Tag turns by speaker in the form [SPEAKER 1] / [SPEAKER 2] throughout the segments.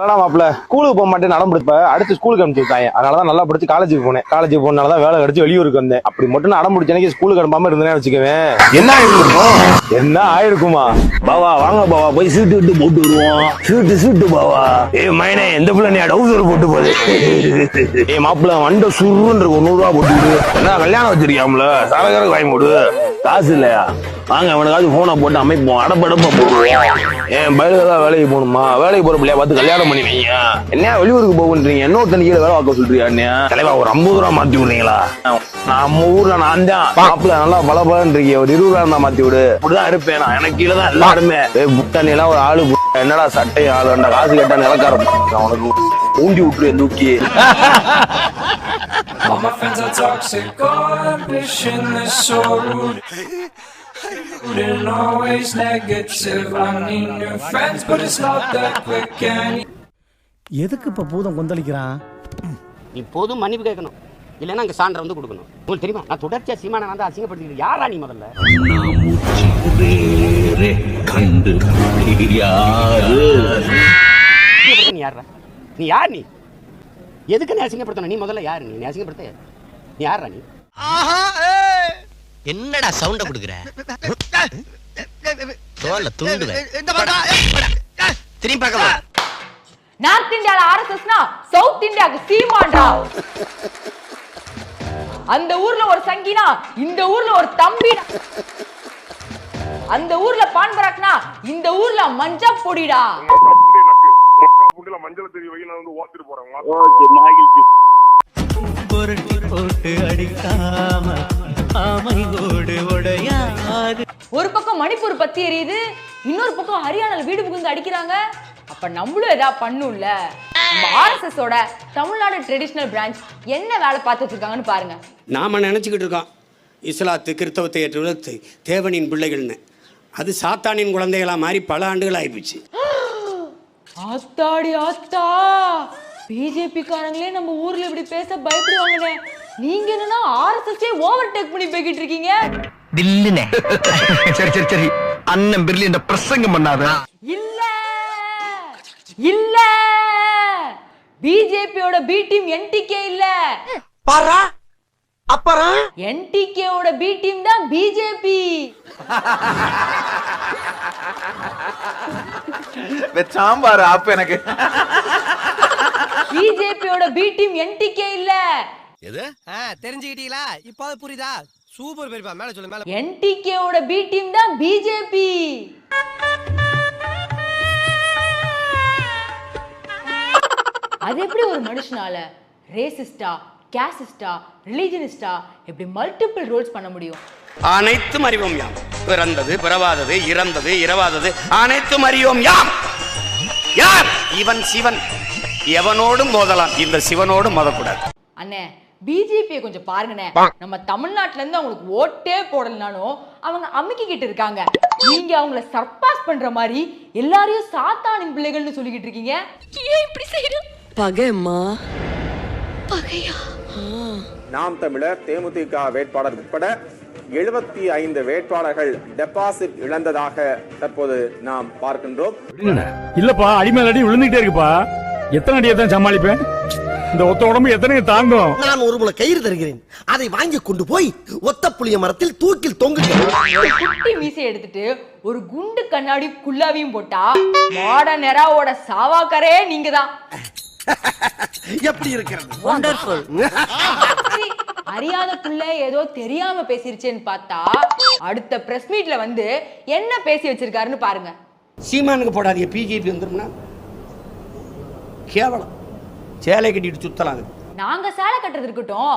[SPEAKER 1] அதான் மாப்பிள ஸ்கூலுக்கு போக மாட்டேன் நடம் பிடிப்ப. அடுத்து ஸ்கூலுக்கு அனுப்பிச்சு விட்டாங்க. அதனாலதான் நல்லா படிச்சு காலேஜுக்கு போனேன். காலேஜுக்கு போனாலதான் வேலை கிடைச்சு வெளியூருக்கு வந்தேன். அப்படி மட்டும் நடம் பிடிச்ச எனக்கு ஸ்கூலுக்கு அனுப்பாம இருந்தேன்னு வச்சுக்கவேன்
[SPEAKER 2] என்ன ஆயிருக்கும்?
[SPEAKER 1] என்ன ஆயிருக்குமா?
[SPEAKER 2] பாவா வாங்க பாவா. போய் சீட்டு விட்டு போட்டு வருவோம். சீட்டு சீட்டு பாவா. ஏ மைனே எந்த பிள்ளை நீ டவுசர் போட்டு போகுது ஏ மாப்பிள்ள வண்ட சுருன்னு இருக்கும் நூறு ரூபா போட்டு என்ன கல்யாணம் வச்சிருக்கியாம்ல? சரகரக்கு வாங்கி போடு. காசு இல்லையா? வாங்க அவனுக்காவது போனை போட்டு அமைப்போம். அடப்படப்பா போடுவோம் ஏன் பயிலுக்கு தான் வேலைக்கு போகணுமா? வேலைக்கு போற பிள்ளைய பார்த்து கல்யாணம் பண்ணி வைங்க. என்ன வெளியூருக்கு போகுன்றீங்க இன்னொருத்தன் கீழே வேலை பார்க்க சொல்றியா தலைவா ஒரு ஐம்பது ரூபா மாத்தி விடுறீங்களா? நம்ம ஊர்ல நான் தான். மாப்பிள்ள நல்லா பல பலன் இருக்கீங்க ஒரு இருபது ரூபா இருந்தா மாத்தி விடு. அப்படிதான் இருப்பேன் நான். எனக்கு கீழே தான் எல்லாருமே. புத்தண்ணி எல்லாம் ஒரு ஆளு புட்ட. என்னடா சட்டை ஆளு காசு கேட்டா நிலக்கார உனக்கு ஊண்டி விட்டுரு தூக்கி.
[SPEAKER 3] All my friends are toxic, all ambitionless, so rude. And always negative. I need new friends, but it's not that quick. And
[SPEAKER 4] எதுக்கு இப்ப பூதம் கொந்தளிக்கிறான்?
[SPEAKER 5] நீ போதும் மன்னிப்பு கேட்கணும். இல்லைன்னா அங்கே சான்றை வந்து கொடுக்கணும். உங்களுக்கு தெரியுமா? நான் தொடர்ச்சியா சீமான நான் அசிங்கப்படுத்திக்கிட்டு யாரா நீ முதல்ல? அசிங்கப்படுத்த நீ யாரா நீ யார் நீ? எதுக்கு நீ அசிங்கப்படுத்தணும்? நீ முதல்ல யார் நீ? நீ அசிங்கப்படுத்த. நீ யாரா நீ?
[SPEAKER 6] என்னடா சவுண்ட குடுக்குற? தோல்ல துண்டுவேன். திரும்பி.
[SPEAKER 7] நார்த் இந்தியால ஆர்எஸ்எஸ்னா சவுத் இந்தியாவுக்கு சீமான்டா. அந்த ஊர்ல ஒரு சங்கினா இந்த ஊர்ல ஒரு தம்பினா. அந்த ஊர்ல பான் பராக்னா இந்த ஊர்ல மஞ்சா பொடிடா
[SPEAKER 4] புரட்டி போட்டு அடிக்காம உடையாது.
[SPEAKER 7] ஒரு பக்கம் மணிப்பூர் பத்தி எரியுது இன்னொரு பக்கம் ஹரியானால வீடு புகுந்து அடிக்கிறாங்க. அப்ப நம்மளும் ஏதாவது பண்ணும்ல? நம்ம ஆர்எஸ்எஸ் ஓட தமிழ்நாடு ட்ரெடிஷனல் பிரான்ச் என்ன வேலை பார்த்து வச்சிருக்காங்கன்னு பாருங்க.
[SPEAKER 5] நாம நினைச்சுக்கிட்டு இருக்கோம். இஸ்லாத்து கிறிஸ்தவத்தை ஏற்றுவது தேவனின் பிள்ளைகள்னு. அது சாத்தானின் குழந்தைகளா மாறி பல ஆண்டுகள் ஆயிப்போச்சு.
[SPEAKER 7] ஆத்தாடி ஆத்தா. பிஜேபி காரங்களே நம்ம ஊர்ல இப்படி பேச பயப்படுவாங்கண்ணே நீங்க என்னன்னா ஆர்எஸ்எஸ் ஓவர் டேக் பண்ணி போய்கிட்டு இருக்கீங்க.
[SPEAKER 6] தில்லுனே. சரி சரி சரி. அண்ணன் பிர்லி இந்த பிரசங்கம் பண்ணாத.
[SPEAKER 7] இல்ல. இல்ல. பிஜேபியோட பி டீம் என்டிகே இல்ல.
[SPEAKER 6] பாரா? அப்புறம்
[SPEAKER 7] என்டிகேவோட பி டீம் தான் பிஜேபி
[SPEAKER 2] சாம்பார் அப்ப எனக்கு.
[SPEAKER 7] பிஜேபியோட பி டீம் என்டிகே இல்ல.
[SPEAKER 6] எது?
[SPEAKER 4] தெரிஞ்சுக்கிட்டீங்களா? இப்போ புரியுதா? சூப்பர் பெரியப்பா மேல சொல்லு மேல
[SPEAKER 7] என்டிகேவோட பி டீம் தான் பிஜேபி அது எப்படி ஒரு மனுஷனால ரேசிஸ்டா கேசிஸ்டா ரிலீஜனிஸ்டா இப்படி மல்டிபிள் ரோல்ஸ் பண்ண முடியும்?
[SPEAKER 5] அனைத்தும் அறிவோம் யாம். பிறந்தது பிறவாதது இறந்தது இரவாதது அனைத்தும் அறியோம் யாம். யார்? இவன் சிவன். எவனோடும் மோதலாம். இந்த சிவனோடும் மோதக்கூடாது.
[SPEAKER 7] அண்ணே பிஜேபியை கொஞ்சம் பாருங்கண்ணே நம்ம தமிழ்நாட்டுல இருந்து அவங்களுக்கு ஓட்டே போடலனாலும் அவங்க அமுக்கிக்கிட்டு இருக்காங்க. நீங்க அவங்கள சர்பாஸ் பண்ற மாதிரி எல்லாரையும் சாத்தானின் பிள்ளைகள்னு சொல்லிக்கிட்டு இருக்கீங்க. ஏன் இப்படி செய்யணும்
[SPEAKER 8] பகைம்மா. பகையா?
[SPEAKER 9] நாம் தமிழர் தேமுதிக வேட்பாளர் உட்பட எழுபத்தி ஐந்து வேட்பாளர்கள் டெபாசிட் இழந்ததாக தற்போது நாம் பார்க்கின்றோம்.
[SPEAKER 10] இல்லப்பா அடிமேல் அடி விழுந்துகிட்டே இருக்குப்பா. எத்தனை அடியை தான் சமாளிப்பேன்? இந்த ஒத்த உடம்பு எத்தனை தாங்கும்.
[SPEAKER 6] நான் ஒரு முளை கயிறு தருகிறேன். அதை வாங்கி கொண்டு போய் ஒத்த புளிய மரத்தில் தூக்கில் தொங்குங்க
[SPEAKER 7] ஒரு குட்டி மீசை எடுத்துட்டு ஒரு குண்டு கண்ணாடி குல்லாவியும் போட்டா மாடர்ன் எராவோட சாவாக்கரே நீங்க தான்
[SPEAKER 6] எப்படி இருக்கிறது?
[SPEAKER 8] வண்டர்ஃபுல்
[SPEAKER 7] அறியாத புள்ள ஏதோ தெரியாம பேசிருச்சேன்னு பார்த்தா அடுத்த பிரஸ் மீட்ல வந்து என்ன பேசி வச்சிருக்காருன்னு பாருங்க.
[SPEAKER 5] சீமானுக்கு போடாதீங்க பிஜேபி வந்துரும்னா. கேவலம். சேலை கட்டிட்டு சுத்தலாம் அது.
[SPEAKER 7] நாங்க சேலை கட்டுறது இருக்கட்டும்.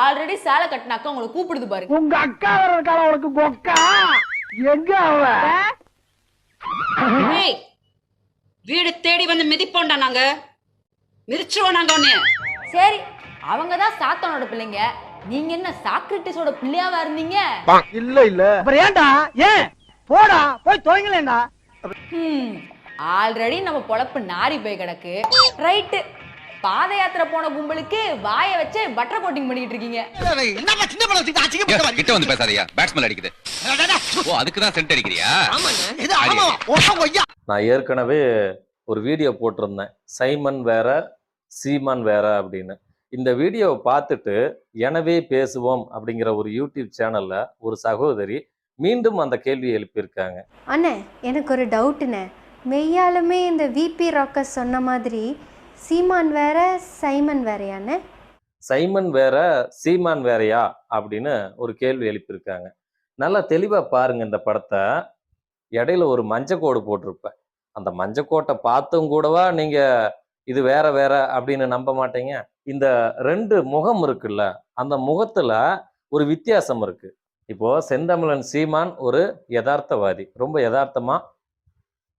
[SPEAKER 7] ஆல்ரெடி சேலை கட்டினாக்க உங்களை கூப்பிடுது பாருங்க
[SPEAKER 4] உங்க அக்கா வேற இருக்காளா? உனக்கு கொக்கா எங்க அவ?
[SPEAKER 8] வீடு தேடி வந்து மிதிப்போண்டா நாங்க. மிதிச்சிருவோம் நாங்க ஒண்ணு
[SPEAKER 7] சரி அவங்க தான் சாத்தானோட பிள்ளைங்க. நீங்க என்ன சாக்ரட்டிஸோட பிள்ளையாவா இருந்தீங்க?
[SPEAKER 4] இல்ல இல்ல. அப்புறம் ஏன்டா? ஏன்? போடா. போய் துவங்கலேண்டா
[SPEAKER 7] ஆல்ரெடி நம்ம பொழப்பு நாரி போய் கிடக்கு. ரைட்டு பாத யாத்திரை போன கும்பலுக்கு வாயை வச்சு பட்டர் கோட்டிங் பண்ணிட்டு இருக்கீங்க.
[SPEAKER 6] என்னப்பா சின்ன பழம் வச்சுக்கிட்டு அசிங்கப்பட்ட
[SPEAKER 2] கிட்ட வந்து பேசாதயா பேட்ஸ்மேன் அடிக்குது. ஓ அதுக்கு தான் சென்ட் அடிக்கிறியா?
[SPEAKER 6] ஆமாங்க. இது ஆமா ஓ ஐயா
[SPEAKER 1] நான் ஏற்கனவே
[SPEAKER 11] ஒரு வீடியோ போட்டிருந்தேன். சைமன் வேற சீமான் வேற அப்படின்னு. இந்த வீடியோவை பார்த்துட்டு எனவே பேசுவோம் அப்படிங்கிற ஒரு யூடியூப் சேனல்ல ஒரு சகோதரி மீண்டும் அந்த கேள்வியை எழுப்பியிருக்காங்க.
[SPEAKER 12] அண்ணே எனக்கு ஒரு டவுட்டுண்ணே மெய்யாலுமே இந்த விபி ராக்கர்ஸ் சொன்ன மாதிரி சீமான் வேற சைமன் வேறையாண்ணே
[SPEAKER 11] சைமன் வேற சீமான் வேறையா? அப்படின்னு ஒரு கேள்வி எழுப்பியிருக்காங்க. நல்லா தெளிவா பாருங்க இந்த படத்தை. இடையில ஒரு மஞ்சக்கோடு போட்டிருப்பேன். அந்த மஞ்சக்கோட்டை பார்த்தும் கூடவா நீங்க இது வேற வேற அப்படின்னு நம்ப மாட்டீங்க? இந்த ரெண்டு முகம் இருக்குல்ல அந்த முகத்துல ஒரு வித்தியாசம் இருக்கு. இப்போ செந்தமிழன் சீமான் ஒரு யதார்த்தவாதி. ரொம்ப யதார்த்தமா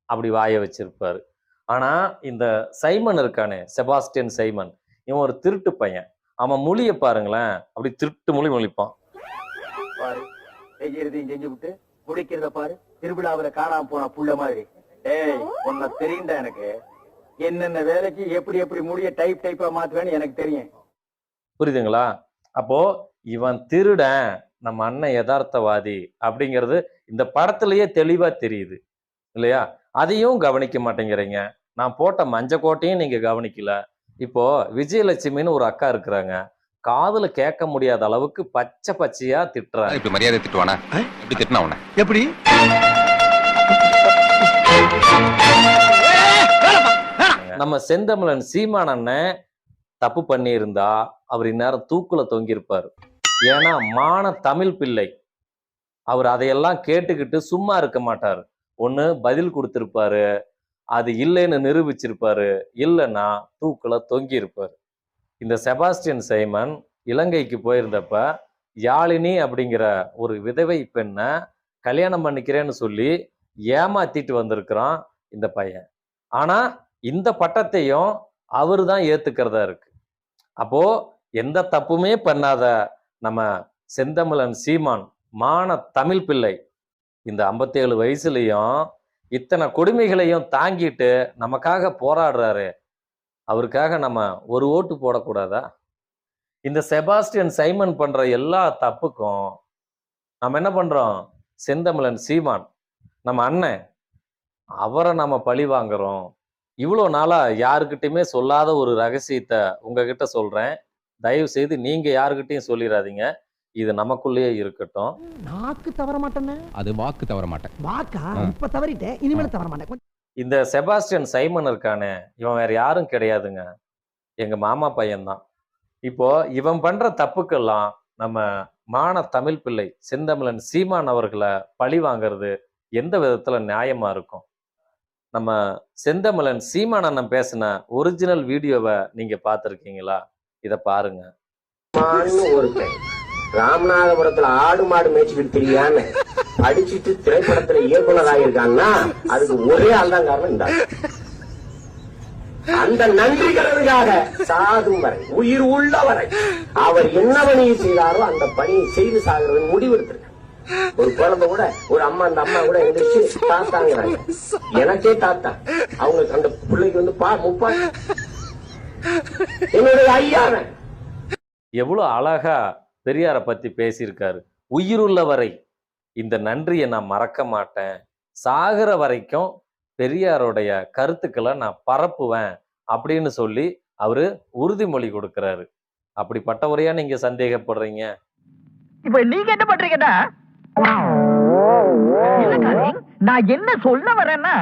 [SPEAKER 11] அப்படி வாய வச்சிருப்பாரு. ஆனா இந்த சைமன் இருக்கானே செபாஸ்டியன் சைமன் இவன் ஒரு திருட்டு பையன். அவன் மொழியை பாருங்களேன் அப்படி திருட்டு மொழி மொழிப்பான்.
[SPEAKER 13] பாரு செய்யறதையும் செஞ்சு விட்டு குடிக்கிறத பாரு திருவிழாவுல காணாம போன புள்ள மாதிரி. ஏய் உன்னை தெரியும்டா எனக்கு. என்னென்ன வேலைக்கு எப்படி எப்படி முடிய டைப் டைப்பா மாத்துவேன்னு எனக்கு தெரியும்.
[SPEAKER 11] புரியுதுங்களா? அப்போ இவன் திருடன் நம்ம அண்ணன் யதார்த்தவாதி அப்படிங்கிறது இந்த படத்திலேயே தெளிவா தெரியுது. இல்லையா? அதையும் கவனிக்க மாட்டேங்கிறீங்க. நான் போட்ட மஞ்சக்கோட்டையும் நீங்க கவனிக்கல. இப்போ விஜயலட்சுமின்னு ஒரு அக்கா இருக்கிறாங்க. காதுல கேட்க முடியாத அளவுக்கு பச்சை பச்சையா திட்டுறாங்க.
[SPEAKER 14] இப்படி மரியாதை திட்டுவானா? எப்படி திட்டினா உன
[SPEAKER 6] எப்படி?
[SPEAKER 11] நம்ம செந்தமிழன் சீமான் அண்ணன் தப்பு பண்ணியிருந்தா அவர் இந்நேரம் தூக்குல தொங்கியிருப்பார். ஏன்னா மான தமிழ் பிள்ளை. அவர் அதையெல்லாம் கேட்டுக்கிட்டு சும்மா இருக்க மாட்டார். ஒண்ணு பதில் கொடுத்திருப்பாரு. அது இல்லைன்னு நிரூபிச்சிருப்பாரு. இல்லைன்னா தூக்கில் தொங்கி இருப்பார் இந்த செபாஸ்டியன் சைமன் இலங்கைக்கு போயிருந்தப்ப யாழினி அப்படிங்கிற ஒரு விதவை பெண்ணை கல்யாணம் பண்ணிக்கிறேன்னு சொல்லி ஏமாத்திட்டு வந்திருக்கிறான் இந்த பையன். ஆனால் இந்த பட்டத்தையும் அவர் தான் ஏத்துக்கிறதா இருக்கு. அப்போ எந்த தப்புமே பண்ணாத நம்ம செந்தமிழன் சீமான் மான தமிழ் பிள்ளை. இந்த ஐம்பத்தேழு வயசுலையும் இத்தனை கொடுமைகளையும் தாங்கிட்டு நமக்காக போராடுறாரு. அவருக்காக நம்ம ஒரு ஓட்டு போடக்கூடாதா? இந்த செபாஸ்டியன் சைமன் பண்ற எல்லா தப்புக்கும் நம்ம என்ன பண்றோம்? செந்தமிழன் சீமான் நம்ம அண்ணன் அவரை நம்ம பழி வாங்குறோம். இவ்வளோ நாளா யாருக்கிட்டையுமே சொல்லாத ஒரு ரகசியத்தை உங்ககிட்ட சொல்றேன். தயவு செய்து நீங்க யாருக்கிட்டையும் சொல்லிடாதீங்க இது நமக்குள்ளேயே இருக்கட்டும்.
[SPEAKER 4] நாக்கு தவற மாட்டேன்னு?
[SPEAKER 14] அது வாக்கு தவற மாட்டேன்.
[SPEAKER 4] வாக்கா? இப்ப தவறிட்டேன். இனிமேல் தவற மாட்டேன்.
[SPEAKER 11] இந்த செபாஸ்டியன் சைமன் இருக்கானே இவன் வேற யாரும் கிடையாதுங்க. எங்க மாமா பையன்தான். இப்போ இவன் பண்ற தப்புக்கெல்லாம் நம்ம மான தமிழ் பிள்ளை செந்தமிழன் சீமான் அவர்களை பழி வாங்குறது எந்த விதத்துல நியாயமா இருக்கும்? நம்ம செந்தமிழன் சீமான் அண்ணன் பேசின ஒரிஜினல் வீடியோவை நீங்க பார்த்துருக்கீங்களா? இத பாருங்க.
[SPEAKER 13] ராமநாதபுரத்துல ஆடு மாடு மேய்ச்சிக்கிட்டு தெரியாம அடிச்சிட்டு திரைப்படத்துல இயக்குனர் ஆகியிருக்காங்கன்னா அதுக்கு ஒரே ஆள் தான் காரணம் இந்த அந்த நன்றி கடனுக்காக வரை உயிர் உள்ள வரை அவர் என்ன பணியை செய்தாரோ அந்த பணியை செய்து சாகிறது முடிவெடுத்திருக்க ஒரு குழந்தை கூட ஒரு அம்மா அந்த அம்மா கூட எந்திரிச்சு தாத்தாங்கிறாங்க எனக்கே தாத்தா. அவங்களுக்கு அந்த பிள்ளைக்கு வந்து பா முப்பா. என்னுடைய ஐயாவன்.
[SPEAKER 11] எவ்வளவு அழகா பெரியாரை பத்தி பேசியிருக்காரு. உயிருள்ள வரை இந்த நன்றியை நான் மறக்க மாட்டேன். சாகிற வரைக்கும் பெரியாருடைய கருத்துக்களை நான் பரப்புவேன் அப்படின்னு சொல்லி அவரு உறுதிமொழி கொடுக்கிறாரு. அப்படிப்பட்டவரையா நீங்க சந்தேகப்படுறீங்க?
[SPEAKER 4] இப்ப நீங்க என்ன பண்றீங்கன்னா? நான் என்ன சொல்ல வரேன்னா?